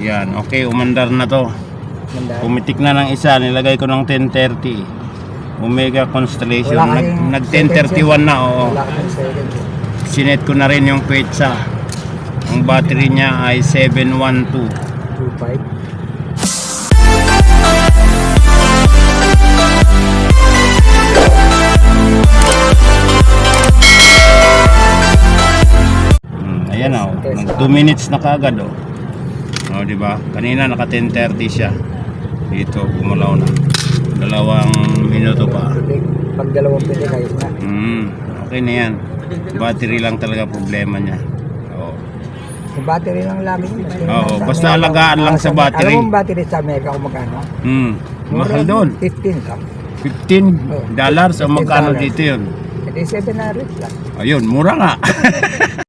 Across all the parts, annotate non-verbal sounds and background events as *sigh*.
Yan, okay, umandar na to. Ganda. Pumitik na ng isa, nilagay ko ng 1030. Omega Constellation. Nag, nag 1031 na, oo. Sinet ko na rin yung petsa. Ang battery niya ay 712. 2.5. Hmm, ayan oh. Nag 2 minutes na kaagad oh. Oh, di ba? Kanina naka 10:30 siya. Dito gumalaw na. Dalawang minuto pa. Pag dalawang pitik, ayos na. Hmm, okay na yan. Battery lang talaga problema niya. Oh. Yung battery lang lagi Oo, sa basta alagaan lang sa battery. Alam mo battery sa Amerika kung magkano? Hmm, mahal doon. 15 lang. 15 dollars o 15 magkano dito yun? Hindi 700 lang. Ayun, mura nga. *laughs*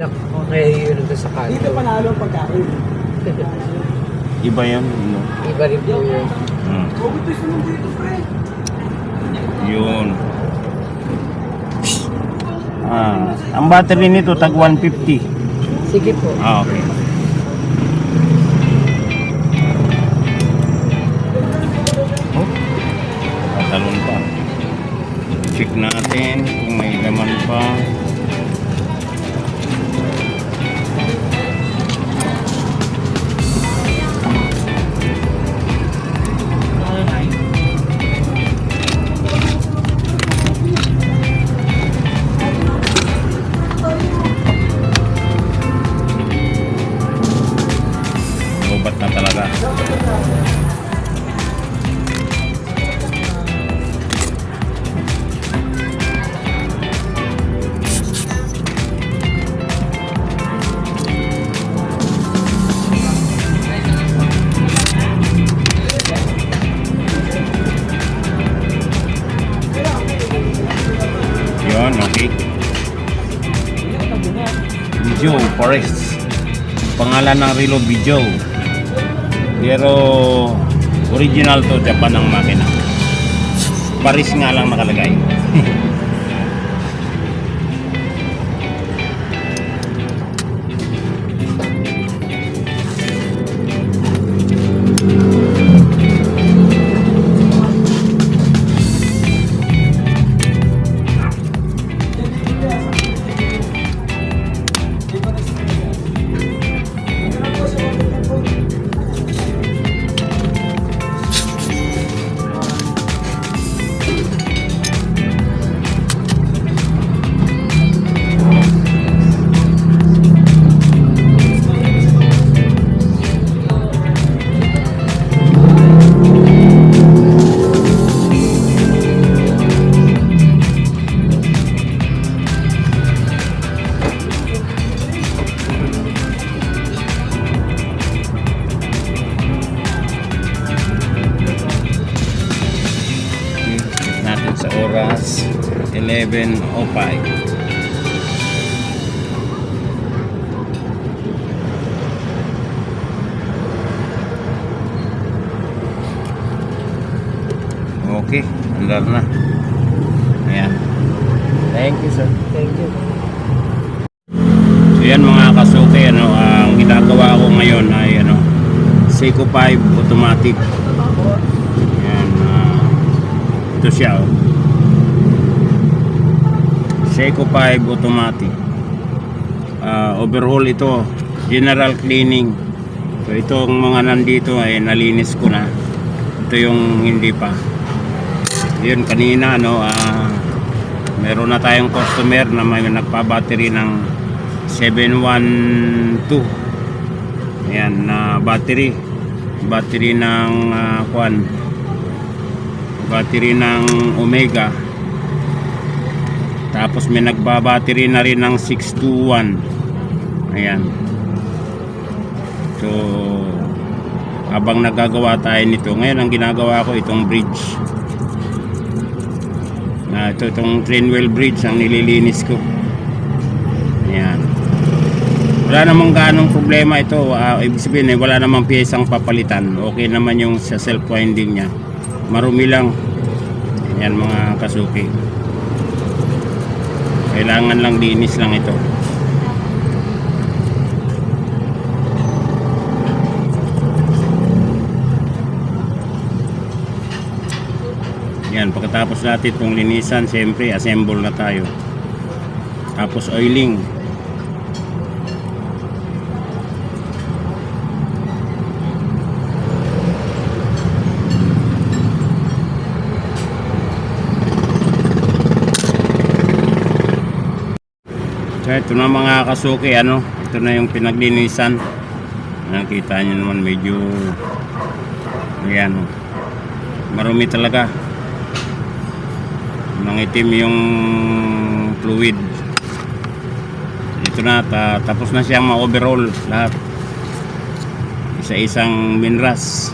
Okay, yun doon sa kanto. Dito panalo pagkain. *laughs* Iba yan. No? Iba rin po yun. Hmm. Yun. Ah, ang battery nito tag 150. Sige po. Ah, okay. Oh, tatalon pa. Check natin kung may laman pa. Video Forest. Pangalan ng relo Video. Pero original to Japan ang makina. Paris nga lang nakalagay. *laughs* 11.05 Okay, andar na. Ayan. Thank you, sir. Thank you. So yan mga kasuki, ano, ang ginagawa ko ngayon ay ano, Seiko 5 automatic. Yan, ah, ito siya. Oh. Seiko 5 automatic. Ah, overhaul ito, general cleaning. So itong mga nandito ay nalinis ko na. Ito yung hindi pa. Yun kanina no, ah, meron na tayong customer na may nagpa-battery ng 712 ayan na battery battery ng uh, kwan battery ng Omega tapos may nagba-battery na rin ng 621 ayan so habang nagagawa tayo nito ngayon ang ginagawa ko itong bridge na ito itong train wheel bridge ang nililinis ko Ayan. wala namang ganong problema ito. Ah, ibig sabihin, eh, wala namang piyesang papalitan. Okay naman yung sa self-winding niya. Marumi lang. Yan mga kasuki. Kailangan lang linis lang ito. Yan, pagkatapos natin itong linisan, siyempre assemble na tayo. Tapos oiling. So ito na mga kasuki, ano, ito na yung pinaglinisan. Nakita nyo naman medyo ayan, oh. marumi talaga. Nangitim yung fluid. Ito na, ta- tapos na siyang ma-overall lahat. Isa-isang minras.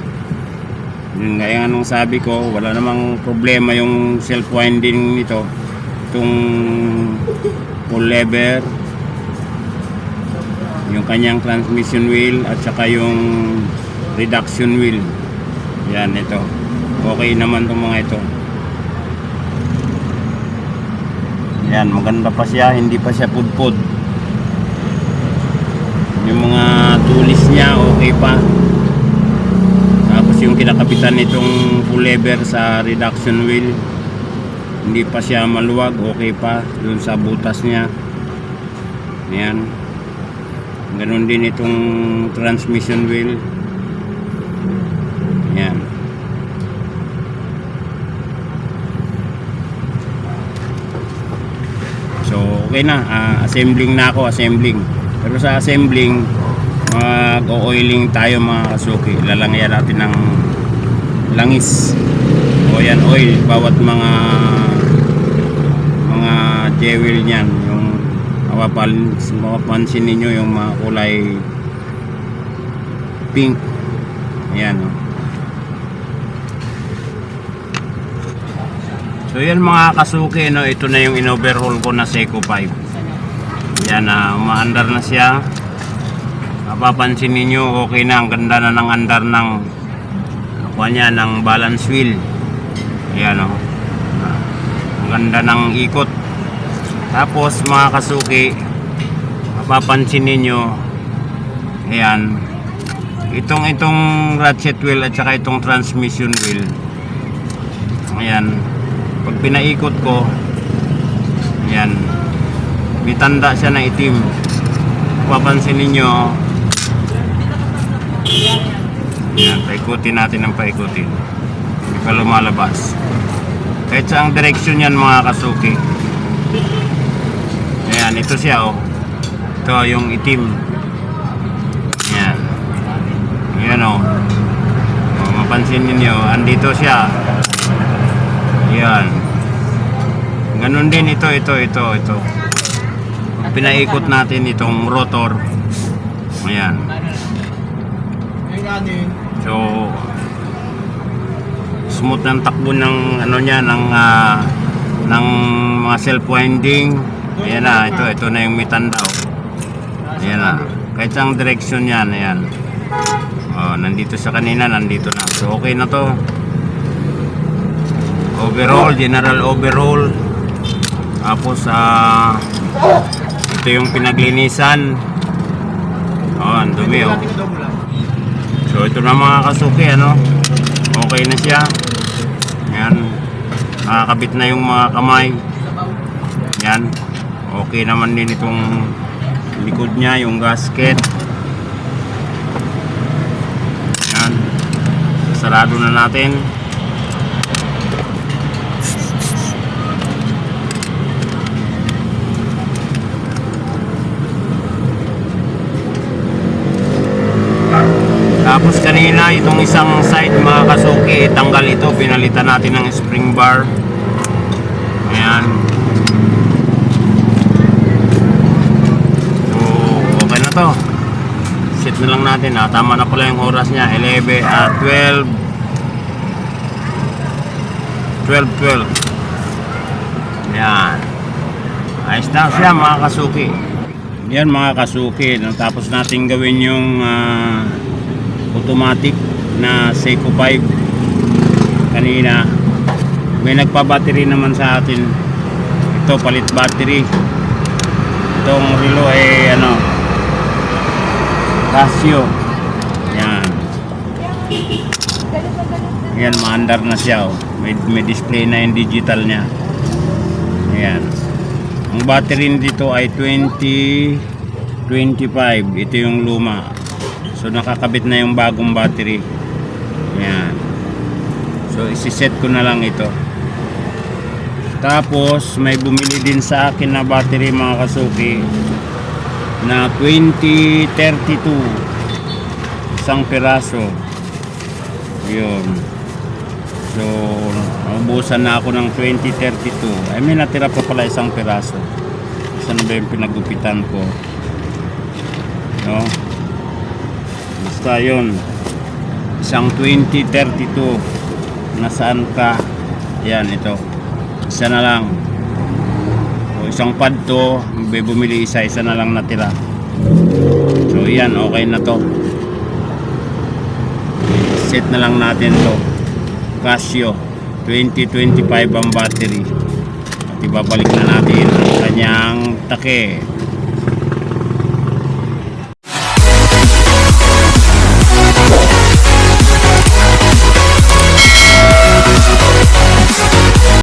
Yun nga anong sabi ko, wala namang problema yung self-winding nito. Itong full lever, yung kanyang transmission wheel at saka yung reduction wheel. Yan ito. Okay naman itong mga ito. Yan, maganda pa siya, hindi pa siya pudpud. Yung mga tulis niya, okay pa. Tapos yung kinakapitan nitong full lever sa reduction wheel, hindi pa siya maluwag, okay pa dun sa butas niya. Yan. Ganon din itong transmission wheel. Yan. So, okay na. Ah, assembling na ako, assembling. Pero sa assembling, mag-oiling tayo mga kasuki. Lalangyan natin ng langis. O yan, oil. Bawat mga jewel niyan. Yung mapapansin, ninyo yung mga kulay pink. Ayan. oh. So yan mga kasuki, no, ito na yung in-overhaul ko na Seiko 5. Yan na, umaandar na siya. Mapapansin ninyo, okay na, ang ganda na ng andar ng kuha niya, ng balance wheel. Yan o. Ang ganda ng ikot. Tapos mga kasuki, mapapansin ninyo, ayan, itong itong ratchet wheel at saka itong transmission wheel. Ayan, pag pinaikot ko yan may tanda siya na itim papansin ninyo yan paikutin natin ng paikutin hindi pa lumalabas kahit sa ang direksyon yan mga kasuki yan ito siya oh ito yung itim yan yan oh, oh mapansin ninyo andito siya yan. Ganon din ito, ito, ito, ito. Pinaikot natin itong rotor. Ayan. So, smooth ng takbo ng ano niya ng ah, ng mga self-winding. Ayan na, ito, ito na yung mitanda. oh. Ayan na. Kahit ang direction niyan, ayan. Oh, nandito sa kanina, nandito na. So, okay na to overall, general overall tapos ah ito yung pinaglinisan oh, ang dumi oh so ito na mga kasuki ano okay na siya yan nakakabit na yung mga kamay yan okay naman din itong likod niya yung gasket. Yan. Sarado na natin. Tapos kanina itong isang side mga kasuki, tanggal ito, pinalitan natin ng spring bar. Ayan. So, okay na to. Set na lang natin ha. Tama na pala yung oras niya. 11 at 12. 12, 12. Ayan. Ayos na siya mga kasuki. yan mga kasuki. Tapos natin gawin yung ah, automatic na Seiko 5 kanina. May nagpa-battery naman sa atin. Ito palit battery. Itong relo ay ano Casio. Yan. Yan, maandar na siya. Oh. May, may display na yung digital niya. Ayan. Ang battery dito ay 20 25. Ito yung luma. So nakakabit na yung bagong battery. Ayan. So isiset ko na lang ito. Tapos may bumili din sa akin na battery mga kasuki na 2032 isang piraso. Yun. So naubusan na ako ng 2032 ay may natira pa pala isang piraso. Na ba yung pinagupitan ko? No? Basta yun. Isang 2032 nasaan ka? Yan ito. Isa na lang o isang pad to may bumili isa isa na lang natira. So yan okay na to. Set na lang natin to. Casio 2025 ang battery. At ibabalik na natin ang kanyang take